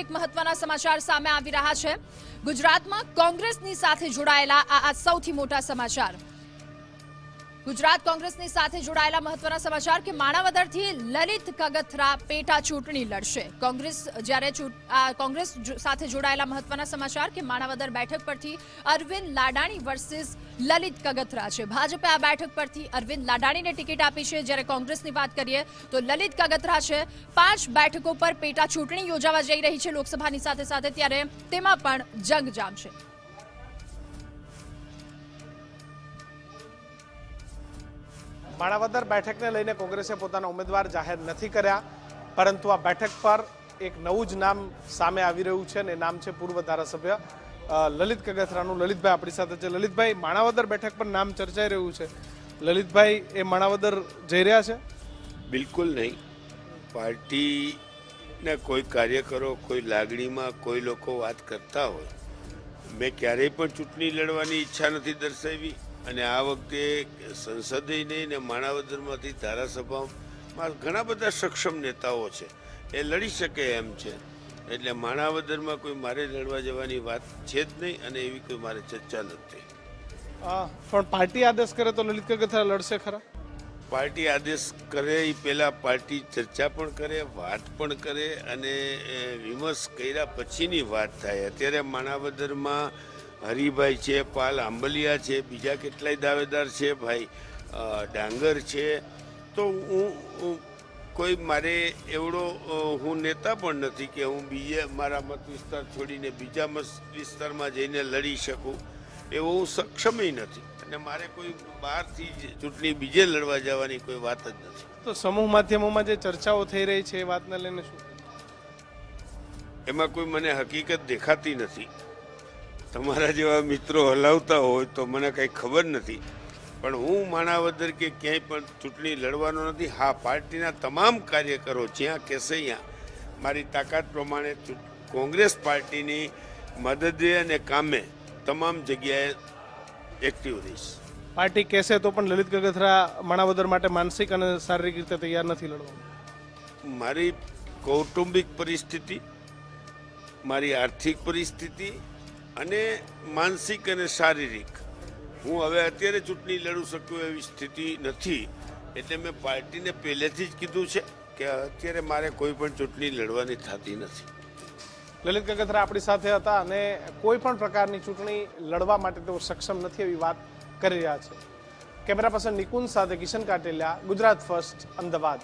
એક મહત્વના સમાચાર સામે આવી રહ્યા છે. ગુજરાતમાં કોંગ્રેસની સાથે જોડાયેલા આ સૌથી મોટા સમાચાર. ગુજરાત કોંગ્રેસની સાથે જોડાયેલા મહત્વના સમાચાર કે માણાવદરથી લલિત કગથરા પેટા ચૂંટણી લડશે. કોંગ્રેસ જ્યારે કોંગ્રેસ સાથે જોડાયેલા મહત્વના સમાચાર કે માણાવદર બેઠક પરથી અરવિંદ લાડાણી વર્સિસ લલિત કગથરા છે. ભાજપે આ બેઠક પરથી અરવિંદ લાડાણીને ટિકિટ આપી છે. જ્યારે કોંગ્રેસની વાત કરીએ તો લલિત કગથરા છે. પાંચ બેઠકો પર પેટા ચૂંટણી યોજાવા જઈ રહી છે લોકસભાની સાથે સાથે ત્યારે તેમાં પણ જંગ જામશે માણાવદર બેઠકને લઈને કોંગ્રેસે પોતાના ઉમેદવાર જાહેર નથી કર્યા, પરંતુ આ બેઠક પર એક નવું જ નામ સામે આવી રહ્યું છે અને નામ છે પૂર્વ ધારાસભ્ય લલિત કગથરાનું લલિતભાઈ આપણી સાથે છે. લલિતભાઈ, માણાવદર બેઠક પર નામ ચર્ચાઈ રહ્યું છે. લલિતભાઈ, એ માણાવદર જઈ રહ્યા છે? બિલકુલ નહીં. પાર્ટીના કોઈ કાર્યકરો, કોઈ લાગણીમાં કોઈ લોકો વાત કરતા હોય. મેં ક્યારેય પણ ચૂંટણી લડવાની ઈચ્છા નથી દર્શાવી. અને આ વખતે સંસદે નહીં ને માણાવદરમાંથી ધારાસભામાં ઘણા બધા સક્ષમ નેતાઓ છે. એ લડી શકે એમ છે. એટલે માણાવદરમાં કોઈ મારે લડવા જવાની વાત છે જ નહીં અને એવી કોઈ મારે ચર્ચા નથી. પણ પાર્ટી આદેશ કરે તો લલિત કગથરા લડશે ખરા? પાર્ટી આદેશ કરે એ પહેલાં પાર્ટી ચર્ચા પણ કરે વાત પણ કરે અને વિમર્શ કર્યા પછીની વાત થાય. અત્યારે માણાવદરમાં હરિભાઈ છે પાલ આંબલિયા છે બીજા કેટલાય દાવેદાર છે ભાઈ ડાંગર છે. તો હું કોઈ મારે એવડો હું નેતા પણ નથી કે હું બીજે મારા મત વિસ્તાર છોડીને બીજા મત વિસ્તારમાં જઈને લડી શકું એવો હું સક્ષમય નથી. અને મારે કોઈ બહારથી ચૂંટણી બીજે લડવા જવાની કોઈ વાત જ નથી. તો સમૂહ માધ્યમોમાં જે ચર્ચાઓ થઈ રહી છે એ વાતને લઈને શું? એમાં કોઈ મને હકીકત દેખાતી નથી. તમારા જેવા મિત્રો હલાવતા હોય તો મને કંઈ ખબર નથી. પણ હું માણાવદર કે ક્યાંય પણ ચૂંટણી લડવાનો નથી હા પાર્ટીના તમામ કાર્યકરો જ્યાં કહેશે ત્યાં મારી તાકાત પ્રમાણે કોંગ્રેસ પાર્ટીની મદદે અને કામે તમામ જગ્યાએ એક્ટિવ રહીશ. પાર્ટી કહેશે તો પણ લલિત કગથરા માણાવદર માટે માનસિક અને શારીરિક રીતે તૈયાર નથી લડવા. મારી કૌટુંબિક પરિસ્થિતિ મારી આર્થિક પરિસ્થિતિ અને માનસિક અને શારીરિક. હું હવે અત્યારે ચૂંટણી લડું શકું એવી સ્થિતિ નથી, એટલે મેં પાર્ટીને પહેલેથી જ કીધું છે કે અત્યારે મારે કોઈ પણ ચૂંટણી લડવાની થતી નથી. લલિત કગથરા આપણી સાથે હતા અને કોઈ પણ પ્રકારની ચૂંટણી લડવા માટે તેઓ સક્ષમ નથી એવી વાત કરી રહ્યા છે. કેમેરા પર્સન નિકુંજ સાથે કિશન કાટેલિયા, ગુજરાત ફર્સ્ટ, અમદાવાદ.